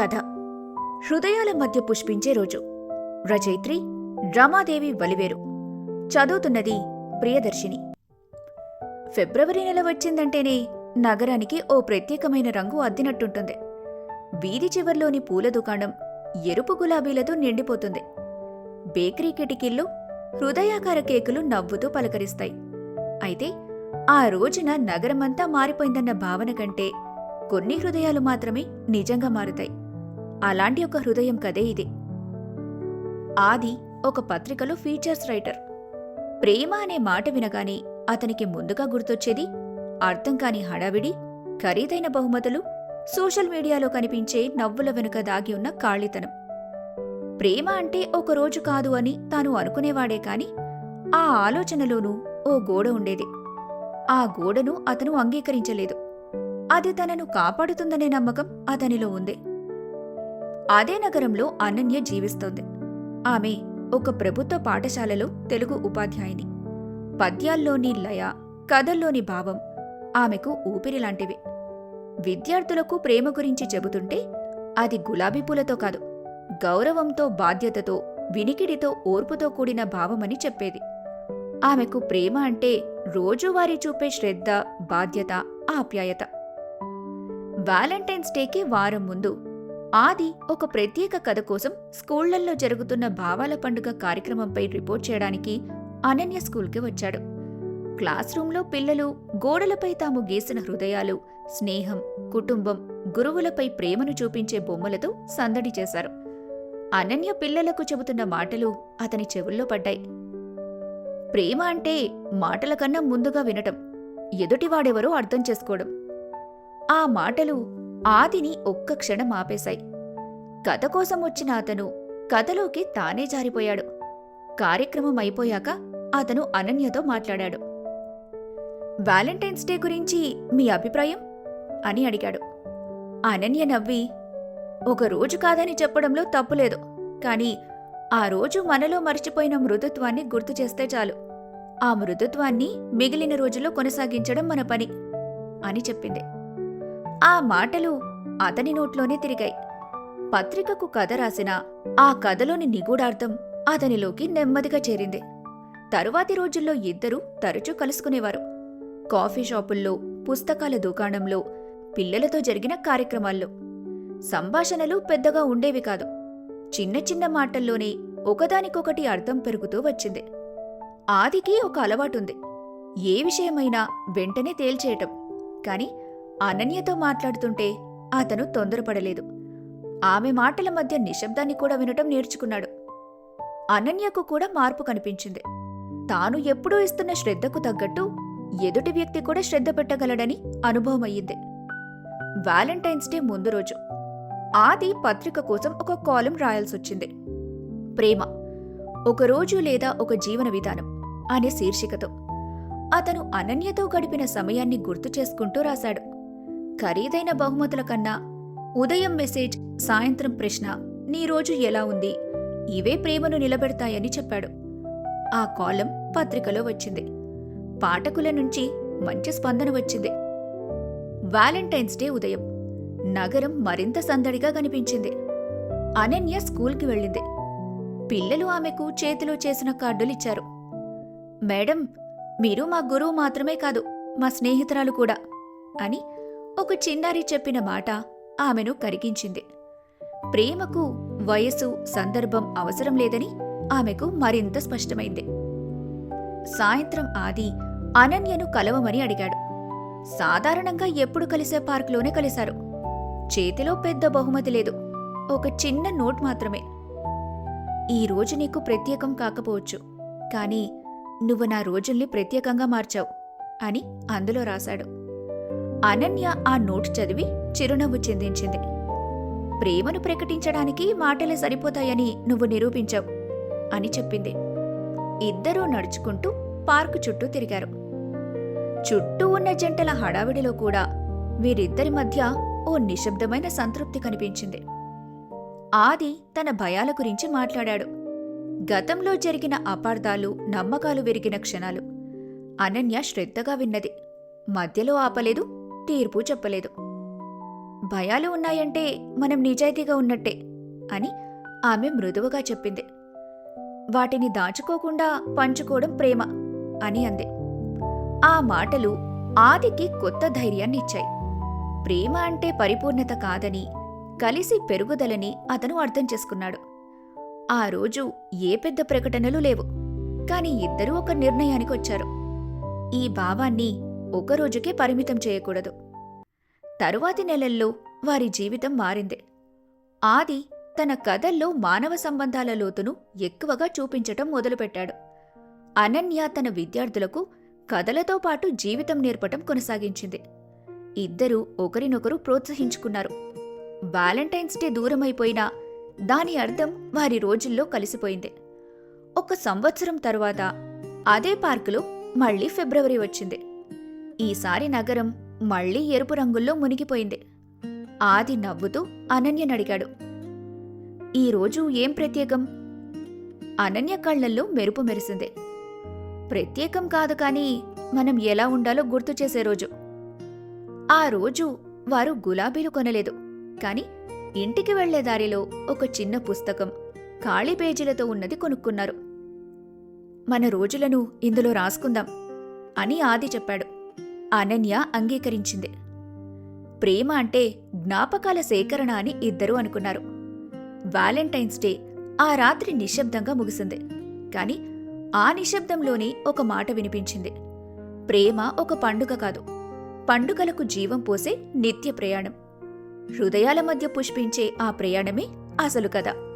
కథ. హృదయాల మధ్య పుష్పించే రోజు. రచయిత్రి రమాదేవి బలివేరు. చదువుతున్నది ప్రియదర్శిని. ఫిబ్రవరి నెల వచ్చిందంటేనే నగరానికి ఓ ప్రత్యేకమైన రంగు అద్దినట్టుంటుంది. వీధి చివర్లోని పూల దుకాణం ఎరుపు గులాబీలతో నిండిపోతుంది. బేకరీ కిటికీల్లో హృదయాకార కేకులు నవ్వుతూ పలకరిస్తాయి. అయితే ఆ రోజున నగరమంతా మారిపోయిందన్న భావన కంటే కొన్ని హృదయాలు మాత్రమే నిజంగా మారుతాయి. అలాంటి ఒక హృదయం కదే ఇది. ఆది ఒక పత్రికలో ఫీచర్స్ రైటర్. ప్రేమ అనే మాట వినగానే అతనికి ముందుగా గుర్తొచ్చేది అర్థం కాని హడావిడి ఖరీదైన బహుమతులు సోషల్ మీడియాలో కనిపించే నవ్వుల వెనుక దాగి ఉన్న కాళితనం. ప్రేమ అంటే ఒక రోజు కాదు అని తాను అనుకునేవాడే కాని ఆ ఆలోచనలోనూ ఓ గోడ ఉండేది. ఆ గోడను అతను అంగీకరించలేదు. అది తనను కాపాడుతుందనే నమ్మకం అతనిలో ఉంది. అదే నగరంలో అనన్య జీవిస్తోంది. ఆమె ఒక ప్రభుత్వ పాఠశాలలో తెలుగు ఉపాధ్యాయుని. పద్యాల్లోని లయ కథల్లోని భావం ఆమెకు ఊపిరిలాంటివి విద్యార్థులకు ప్రేమ గురించి చెబుతుంటే అది గులాబీ పూలతో కాదు గౌరవంతో బాధ్యతతో వినికిడితో ఓర్పుతో కూడిన భావమని చెప్పేది. ఆమెకు ప్రేమ అంటే రోజువారీ చూపే శ్రద్ధ బాధ్యత ఆప్యాయత. వ్యాలంటైన్స్ డేకి వారం ముందు ఆది ఒక ప్రత్యేక కథ కోసం స్కూళ్ళల్లో జరుగుతున్న భావాల పండుగ కార్యక్రమంపై రిపోర్ట్ చేయడానికి అనన్య స్కూల్కి వచ్చాడు. క్లాస్ రూంలో పిల్లలు గోడలపై తాము గీసిన హృదయాలు స్నేహం కుటుంబం గురువులపై ప్రేమను చూపించే బొమ్మలతో సందడి చేశారు. అనన్య పిల్లలకు చెబుతున్న మాటలు అతని చెవుల్లో పడ్డాయి. ప్రేమ అంటే మాటల కన్నా ముందుగా వినటం ఎదుటివాడెవరో అర్థం చేసుకోవడం. ఆ మాటలు ఆదిని ఒక్క క్షణం ఆపేశాయి. కథ కోసం వచ్చిన అతను కథలోకి తానే జారిపోయాడు. కార్యక్రమం అయిపోయాక అతను అనన్యతో మాట్లాడాడు. వ్యాలంటైన్స్ డే గురించి మీ అభిప్రాయం? అని అడిగాడు. అనన్య నవ్వి ఒక రోజు కాదని చెప్పడంలో తప్పులేదు కానీ ఆ రోజు మనలో మర్చిపోయిన మృదుత్వాన్ని గుర్తు చేస్తే చాలు. ఆ మృదుత్వాన్ని మిగిలిన రోజుల్లో కొనసాగించడం మన పని అని చెప్పింది. ఆ మాటలు అతని నోట్లోనే తిరిగాయి. పత్రికకు కథ రాసిన ఆ కథలోని నిగూఢార్థం అతనిలోకి నెమ్మదిగా చేరింది. తరువాతి రోజుల్లో ఇద్దరూ తరచూ కలుసుకునేవారు. కాఫీ షాపుల్లో పుస్తకాల దుకాణంలో పిల్లలతో జరిగిన కార్యక్రమాల్లో. సంభాషణలు పెద్దగా ఉండేవి కాదు. చిన్న చిన్న మాటల్లోనే ఒకదానికొకటి అర్థం పెరుగుతూ వచ్చింది. ఆదికి ఒక అలవాటుంది. ఏ విషయమైనా వెంటనే తేల్చేయటం. కాని అనన్యతో మాట్లాడుతుంటే అతను తొందరపడలేదు. ఆమె మాటల మధ్య నిశ్శబ్దాన్ని కూడా వినటం నేర్చుకున్నాడు. అనన్యకు కూడా మార్పు కనిపించింది. తాను ఎప్పుడూ ఇస్తున్న శ్రద్ధకు తగ్గట్టు ఎదుటి వ్యక్తి కూడా శ్రద్ధ పెట్టగలడని అనుభవమయ్యింది. వ్యాలంటైన్స్ డే ముందు రోజు ఆది పత్రిక కోసం ఒక కాలం రాయాల్సొచ్చింది. ప్రేమ ఒక రోజు లేదా ఒక జీవన విధానం అనే శీర్షికతో. అతను అనన్యతో గడిపిన సమయాన్ని గుర్తు చేసుకుంటూ రాశాడు. ఖరీదైన బహుమతుల కన్నా ఉదయం మెసేజ్ సాయంత్రం ప్రశ్న నీ రోజు ఎలా ఉంది? ఇవే ప్రేమను నిలబెడతాయని చెప్పాడు. ఆ కాలం పత్రికలో వచ్చింది. పాఠకుల నుంచి మంచి స్పందన వచ్చింది. వ్యాలంటైన్స్ డే ఉదయం. నగరం మరింత సందడిగా కనిపించింది. అనన్య స్కూల్కి వెళ్ళింది. పిల్లలు ఆమెకు చేతిలో చేసిన కార్డులిచ్చారు మేడం మీరు మా గురువు మాత్రమే కాదు మా స్నేహితురాలు కూడా అని ఒక చిన్నారి చెప్పిన మాట ఆమెను కరిగించింది. ప్రేమకు వయసు సందర్భం అవసరం లేదని ఆమెకు మరింత స్పష్టమైంది. సాయంత్రం ఆది అనన్యను కలవమని అడిగాడు. సాధారణంగా ఎప్పుడు కలిసే పార్కులోనే కలిశారు. చేతిలో పెద్ద బహుమతి లేదు. ఒక చిన్న నోట్ మాత్రమే. ఈ రోజు నీకు ప్రత్యేకం కాకపోవచ్చు కానీ నువ్వు నా రోజుల్ని ప్రత్యేకంగా మార్చావు అని అందులో రాశాడు. అనన్య ఆ నోట్ చదివి చిరునవ్వు చెందించింది. ప్రేమను ప్రకటించడానికి మాటలే సరిపోతాయని నువ్వు నిరూపించావు అని చెప్పింది. ఇద్దరూ నడుచుకుంటూ పార్కు చుట్టూ తిరిగారు. చుట్టూ ఉన్న జంటల హడావిడిలో కూడా వీరిద్దరి మధ్య ఓ నిశ్శబ్దమైన సంతృప్తి కనిపించింది. ఆది తన భయాల గురించి మాట్లాడాడు. గతంలో జరిగిన అపార్థాలు నమ్మకాలు విరిగిన క్షణాలు అనన్య శ్రద్ధగా విన్నది. మధ్యలో ఆపలేదు తీర్పు చెప్పలేదు. భయాలు ఉన్నాయంటే మనం నిజాయితీగా ఉన్నట్టే అని ఆమె మృదువుగా చెప్పింది. వాటిని దాచుకోకుండా పంచుకోవడం ప్రేమ అని అంది. ఆ మాటలు ఆదికి కొత్త ధైర్యాన్ని ఇచ్చాయి. ప్రేమ అంటే పరిపూర్ణత కాదని కలిసి పెరుగుదలని అతను అర్థం చేసుకున్నాడు. ఆ రోజు ఏ పెద్ద ప్రకటనలు లేవు కాని ఇద్దరూ ఒక నిర్ణయానికి వచ్చారు ఈ భావాన్ని ఒక రోజుకే పరిమితం చేయకూడదు. తరువాతి నెలల్లో వారి జీవితం మారింది. ఆది తన కథల్లో మానవ సంబంధాల లోతును ఎక్కువగా చూపించటం మొదలుపెట్టాడు. అనన్య తన విద్యార్థులకు కథలతో పాటు జీవితం నేర్పటం కొనసాగించింది. ఇద్దరూ ఒకరినొకరు ప్రోత్సహించుకున్నారు. వ్యాలంటైన్స్ డే దూరమైపోయినా దాని అర్థం వారి రోజుల్లో కలిసిపోయింది. ఒక సంవత్సరం తరువాత అదే పార్కులో మళ్ళీ ఫిబ్రవరి వచ్చింది. ఈసారి నగరం మళ్ళీ ఎరుపు రంగుల్లో మునిగిపోయింది. ఆది నవ్వుతూ అనన్యనడిగాడు. ఈరోజు ఏం ప్రత్యేకం? అనన్య కళ్ళల్లో మెరుపు మెరిసింది. ప్రత్యేకం కాదు కానీ మనం ఎలా ఉండాలో గుర్తు చేసే రోజు. ఆ రోజు వారు గులాబీలు కొనలేదు. కాని ఇంటికి వెళ్ళే దారిలో ఒక చిన్న పుస్తకం ఖాళీ పేజీలతో ఉన్నది కొనుక్కున్నారు. మన రోజులను ఇందులో రాసుకుందాం అని ఆది చెప్పాడు. అనన్య అంగీకరించింది. ప్రేమ అంటే జ్ఞాపకాల సేకరణ అని ఇద్దరూ అనుకున్నారు. వ్యాలంటైన్స్ డే ఆ రాత్రి నిశ్శబ్దంగా ముగిసింది. కాని ఆ నిశ్శబ్దంలోనే ఒక మాట వినిపించింది. ప్రేమ ఒక పండుగ కాదు. పండుగలకు జీవం పోసే నిత్య ప్రయాణం. హృదయాల మధ్య పుష్పించే ఆ ప్రయాణమే అసలు కథ.